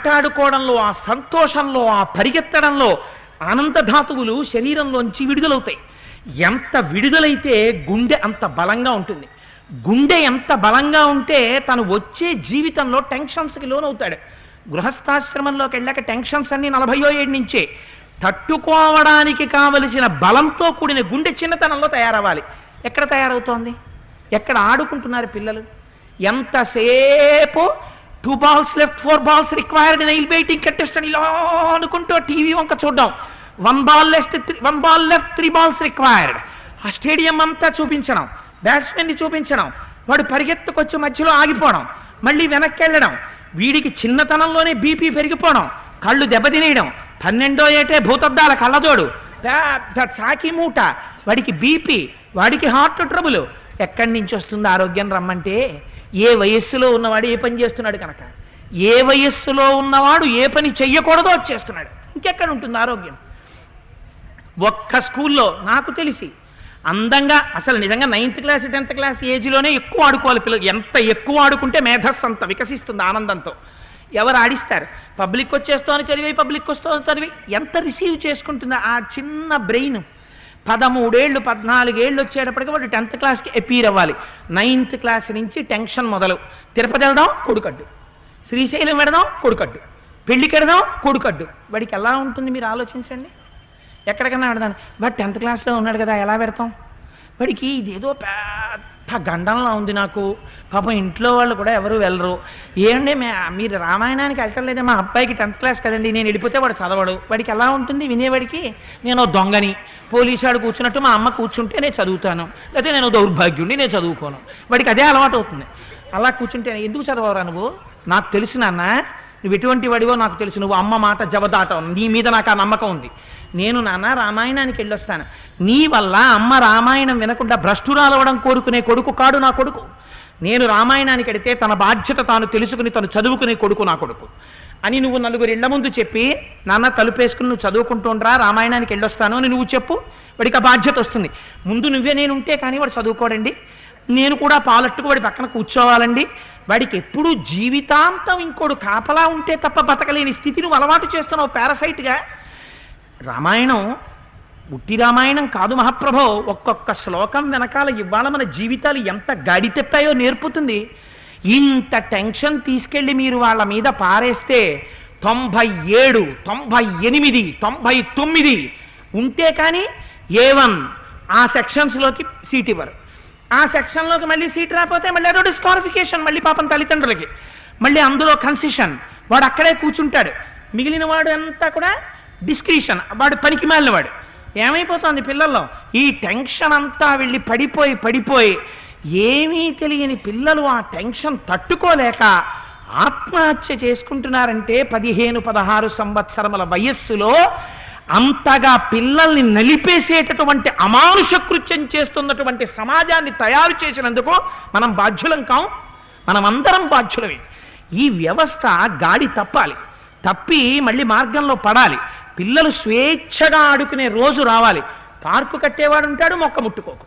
ఆటాడుకోవడంలో ఆ సంతోషంలో ఆ పరిగెత్తడంలో ఆనందధాతువులు శరీరంలోంచి విడుదలవుతాయి. ఎంత విడుదలైతే గుండె అంత బలంగా ఉంటుంది. గుండె ఎంత బలంగా ఉంటే తను వచ్చే జీవితంలో టెన్షన్స్కి లోనవుతాడు. గృహస్థాశ్రమంలోకి వెళ్ళాక టెన్షన్స్ అన్ని నలభయో ఏడు నుంచే. తట్టుకోవడానికి కావలసిన బలంతో కూడిన గుండె చిన్నతనంలో తయారవ్వాలి. ఎక్కడ తయారవుతోంది? ఎక్కడ ఆడుకుంటున్నారు పిల్లలు? ఎంతసేపు two balls left four balls required nail biting contestant ఇలా అనుకుంటూ టీవీ వంక చూడడం. One ball left one ball left three balls required ఆ స్టేడియం అంతా చూపించడం. బ్యాట్స్మెన్ని చూపించడం. వాడు పరిగెత్తుకొచ్చి మధ్యలో ఆగిపోవడం. మళ్ళీ వెనక్కి వెళ్ళడం వీడికి చిన్నతనంలోనే బీపీ పెరిగిపోవడం. కళ్ళు దెబ్బతినేయడం. పన్నెండో ఏటే భూతద్దాల కళ్ళజోడు. చాకి మూట. వాడికి బీపీ వాడికి హార్ట్ ట్రబుల్. ఎక్కడి నుంచి వస్తుంది ఆరోగ్యం రమ్మంటే? ఏ వయస్సులో ఉన్నవాడు ఏ పని చేస్తున్నాడు కనుక? ఏ వయస్సులో ఉన్నవాడు ఏ పని చెయ్యకూడదో అది చేస్తున్నాడు. ఇంకెక్కడ ఉంటుంది ఆరోగ్యం? ఒక్క స్కూల్లో నాకు తెలిసి అందంగా అసలు నిజంగా నైన్త్ క్లాస్ టెన్త్ క్లాస్ ఏజ్లోనే ఎక్కువ ఆడుకోవాలి పిల్లలు. ఎంత ఎక్కువ ఆడుకుంటే మేధస్సు అంత వికసిస్తుంది ఆనందంతో. ఎవరు ఆడిస్తారు? పబ్లిక్ వచ్చేస్తామని చదివి పబ్లిక్ వస్తామని చదివి. ఎంత రిసీవ్ చేసుకుంటుందో ఆ చిన్న బ్రెయిన్? పదమూడేళ్ళు పద్నాలుగేళ్ళు వచ్చేటప్పటికి వాడు టెన్త్ క్లాస్కి అపీర్ అవ్వాలి. నైన్త్ క్లాస్ నుంచి టెన్షన్ మొదలు. తిరుపతి వెళ్దాం కొడుకడ్డు. శ్రీశైలం వెడదాం కొడుకడ్డు. పెళ్ళికి వెడదాం కొడుకడ్డు. వాడికి ఎలా ఉంటుంది మీరు ఆలోచించండి. ఎక్కడికన్నా పెడదాం బట్ టెన్త్ క్లాస్లో ఉన్నాడు కదా ఎలా పెడతాం? వాడికి ఇదేదో పెద్ద గండంలా ఉంది నాకు. పాపం ఇంట్లో వాళ్ళు కూడా ఎవరు వెళ్ళరు. ఏమండి మీరు రామాయణానికి వెళ్ళలేదే మా అబ్బాయికి టెన్త్ క్లాస్ కదండి. నేను వెళ్ళిపోతే వాడు చదవడు. వాడికి ఎలా ఉంటుంది? వినేవాడికి నేను దొంగని. పోలీసు వాడు కూర్చున్నట్టు మా అమ్మ కూర్చుంటే నేను చదువుతాను. లేకపోతే నేను దౌర్భాగ్యుండి నేను చదువుకోను. వాడికి అదే అలవాటు అవుతుంది. అలా కూర్చుంటే ఎందుకు చదవరా నువ్వు? నాకు తెలుసు నాన్న. నువ్వు ఎటువంటి వాడివో నాకు తెలుసు. నువ్వు అమ్మ మాట జవదాటం. నీ మీద నాకు ఆ నమ్మకం ఉంది. నేను నాన్న రామాయణానికి వెళ్ళొస్తాను. నీ వల్ల అమ్మ రామాయణం వినకుండా భ్రష్టురాలవడం కోరుకునే కొడుకు కాడు నా కొడుకు. నేను రామాయణానికి వెడితే తన బాధ్యత తాను తెలుసుకుని తను చదువుకునే కొడుకు నా కొడుకు. అని నువ్వు నలుగురు ఇళ్ళ ముందు చెప్పి నాన్న తలుపేసుకుని నువ్వు చదువుకుంటుండ్రా రామాయణానికి వెళ్ళొస్తాను అని నువ్వు చెప్పు వాడికి ఆ బాధ్యత వస్తుంది. ముందు నువ్వే నేను ఉంటే కానీ వాడు చదువుకోడండి. నేను కూడా పాలట్టుకు వాడి పక్కన కూర్చోవాలండి. వాడికి ఎప్పుడూ జీవితాంతం ఇంకోడు కాపలా ఉంటే తప్ప బతకలేని స్థితి నువ్వు అలవాటు చేస్తున్నావు పారసైట్గా. రామాయణం ఉట్టి రామాయణం కాదు మహాప్రభో. ఒక్కొక్క శ్లోకం వెనకాల ఇవాళ మన జీవితాలు ఎంత గాడి తెప్పాయో నేర్పుతుంది. ఇంత టెన్షన్ తీసుకెళ్ళి మీరు వాళ్ళ మీద పారేస్తే తొంభై ఏడు తొంభై ఎనిమిది తొంభై తొమ్మిది ఉంటే కానీ ఏ వన్ ఆ సెక్షన్స్లోకి సీట్ ఇవ్వరు. ఆ సెక్షన్లోకి మళ్ళీ సీట్ రాకపోతే మళ్ళీ అదో డిస్క్వాలిఫికేషన్ మళ్ళీ పాపం తల్లిదండ్రులకి. మళ్ళీ అందులో కన్సెషన్ వాడు అక్కడే కూర్చుంటాడు. మిగిలిన వాడు అంతా కూడా డిస్క్రిషన్ వాడు పనికి మాలిన వాడు ఏమైపోతుంది పిల్లల్లో? ఈ టెన్షన్ అంతా వెళ్ళి పడిపోయి పడిపోయి ఏమీ తెలియని పిల్లలు ఆ టెన్షన్ తట్టుకోలేక ఆత్మహత్య చేసుకుంటున్నారంటే పదిహేను పదహారు సంవత్సరముల వయస్సులో అంతగా పిల్లల్ని నలిపేసేటటువంటి అమానుష కృత్యం చేస్తున్నటువంటి సమాజాన్ని తయారు చేసినందుకు మనం బాధ్యులం కాం? మనమందరం బాధ్యులమే. ఈ వ్యవస్థ గాడి తప్పాలి. తప్పి మళ్ళీ మార్గంలో పడాలి. పిల్లలు స్వేచ్ఛగా ఆడుకునే రోజు రావాలి. పార్కు కట్టేవాడు ఉంటాడు మొక్క ముట్టుకోకు.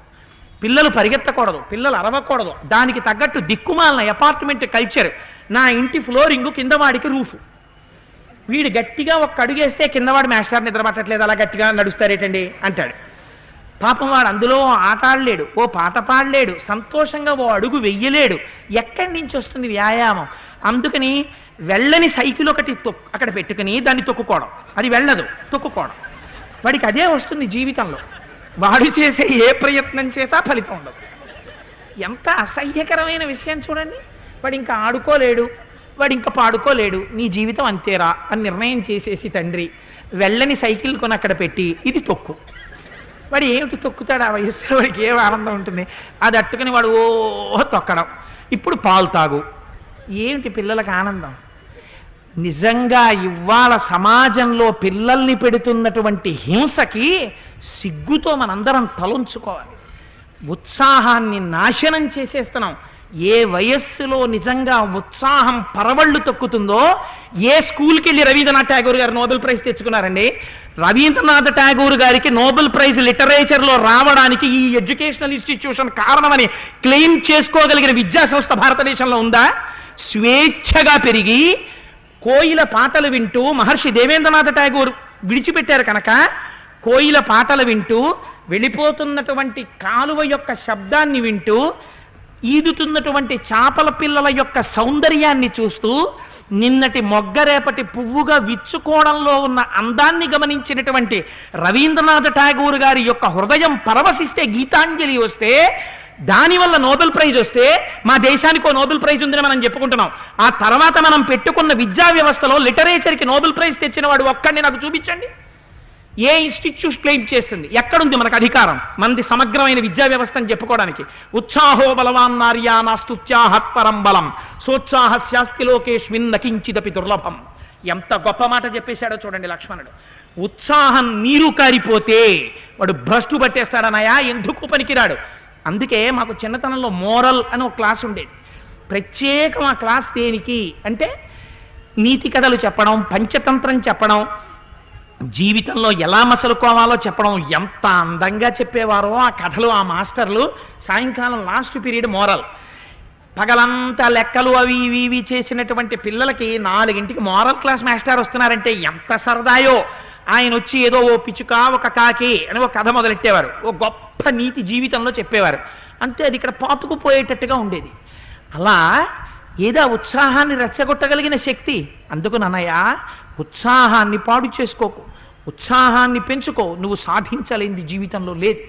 పిల్లలు పరిగెత్తకూడదు పిల్లలు అరవకూడదు. దానికి తగ్గట్టు దిక్కుమాలిన అపార్ట్మెంట్ కల్చర్. నా ఇంటి ఫ్లోరింగ్ కింద వాడికి రూఫ్. వీడు గట్టిగా ఒక్క అడుగేస్తే కిందవాడు మాస్టర్ నిద్రపట్టట్లేదు అలా గట్టిగా నడుస్తారేటండి? అంటాడు. పాపం వాడు అందులో ఆట ఆడలేడు ఓ పాట పాడలేడు సంతోషంగా ఓ అడుగు వెయ్యలేడు. ఎక్కడి నుంచి వస్తుంది వ్యాయామం? అందుకని వెళ్ళని సైకిల్ ఒకటి తొక్ అక్కడ పెట్టుకుని దాన్ని తొక్కుకోవడం. అది వెళ్ళదు తొక్కుకోవడం. వాడికి అదే వస్తుంది జీవితంలో. వాడు చేసే ఏ ప్రయత్నం చేత ఫలితం ఉండదు. ఎంత అసహ్యకరమైన విషయం చూడండి. వాడు ఇంకా ఆడుకోలేడు వాడు ఇంకా పాడుకోలేడు నీ జీవితం అంతేరా అని నిర్ణయం చేసేసి తండ్రి వెళ్ళని సైకిల్ కొని అక్కడ పెట్టి ఇది తొక్కు. వాడు ఏమిటి తొక్కుతాడు ఆ వయస్సులో? వాడికి ఏం ఆనందం ఉంటుంది? అది అట్టుకుని వాడు ఓ తొక్కడం. ఇప్పుడు పాలు తాగు. ఏమిటి పిల్లలకు ఆనందం? నిజంగా ఇవాళ సమాజంలో పిల్లల్ని పెడుతున్నటువంటి హింసకి సిగ్గుతో మనందరం తలంచుకోవాలి. ఉత్సాహాన్ని నాశనం చేసేస్తున్నాం. ఏ వయస్సులో నిజంగా ఉత్సాహం పరవళ్ళు తొక్కుతుందో ఏ స్కూల్కి వెళ్ళి రవీంద్రనాథ్ ఠాగూర్ గారు నోబెల్ ప్రైజ్ తెచ్చుకున్నారండి? రవీంద్రనాథ్ ఠాగూర్ గారికి నోబెల్ ప్రైజ్ లిటరేచర్లో రావడానికి ఈ ఎడ్యుకేషనల్ ఇన్స్టిట్యూషన్ కారణమని క్లెయిమ్ చేసుకోగలిగిన విద్యా సంస్థ భారతదేశంలో ఉందా? స్వేచ్ఛగా పెరిగి కోయిల పాటలు వింటూ మహర్షి దేవేంద్రనాథ ఠాగూర్ విడిచిపెట్టారు కనుక కోయిల పాటలు వింటూ వెళ్ళిపోతున్నటువంటి కాలువ యొక్క శబ్దాన్ని వింటూ ఈదుతున్నటువంటి చేపల పిల్లల యొక్క సౌందర్యాన్ని చూస్తూ నిన్నటి మొగ్గరేపటి పువ్వుగా విచ్చుకోవడంలో ఉన్న అందాన్ని గమనించినటువంటి రవీంద్రనాథ్ ఠాగూర్ గారి యొక్క హృదయం పరవశిస్తే గీతాంజలి వస్తే దానివల్ల నోబెల్ ప్రైజ్ వస్తే మా దేశానికి ఓ నోబెల్ ప్రైజ్ ఉందని మనం చెప్పుకుంటున్నాం. ఆ తర్వాత మనం పెట్టుకున్న విద్యా వ్యవస్థలో లిటరేచర్కి నోబెల్ ప్రైజ్ తెచ్చిన వాడు ఒక్కడిని నాకు చూపించండి. ఏ ఇన్స్టిట్యూట్ క్లెయిమ్ చేస్తుంది? ఎక్కడుంది మనకు అధికారం? మనది సమగ్రమైన విద్యా వ్యవస్థ అని చెప్పుకోవడానికి. ఉత్సాహో బలవాన్ నార్యా పరం బలం. సోత్సాహ శాస్తి లోకేష్మిన్ నకించిదపి దుర్లభం. ఎంత గొప్ప మాట చెప్పేశాడో చూడండి లక్ష్మణుడు. ఉత్సాహం నీరు కారిపోతే వాడు భ్రష్టు పట్టేస్తాడనయా? ఎందుకు పనికిరాడు? అందుకే మాకు చిన్నతనంలో మోరల్ అని ఒక క్లాస్ ఉండేది. ప్రత్యేకం ఆ క్లాస్ దేనికి అంటే నీతి కథలు చెప్పడం పంచతంత్రం చెప్పడం జీవితంలో ఎలా మసలుకోవాలో చెప్పడం ఎంత అందంగా చెప్పేవారో ఆ కథలు ఆ మాస్టర్లు సాయంకాలం లాస్ట్ పీరియడ్ మోరల్. పగలంతా లెక్కలు అవి ఇవి ఇవి చేసినటువంటి పిల్లలకి నాలుగింటికి మోరల్ క్లాస్ మాస్టర్ వస్తున్నారంటే ఎంత సరదాయో. ఆయన వచ్చి ఏదో ఓ పిచ్చుక ఒక కాకి అని ఒక కథ మొదలెట్టేవారు. ఓ గొప్ప నీతి జీవితంలో చెప్పేవారు. అంతే అది ఇక్కడ పాతుకుపోయేటట్టుగా ఉండేది. అలా ఏదో ఉత్సాహాన్ని రెచ్చగొట్టగలిగిన శక్తి. అందుకు నాన్నయ్య ఉత్సాహాన్ని పాడు చేసుకోకు. ఉత్సాహాన్ని పెంచుకో. నువ్వు సాధించలేనిది జీవితంలో లేదు.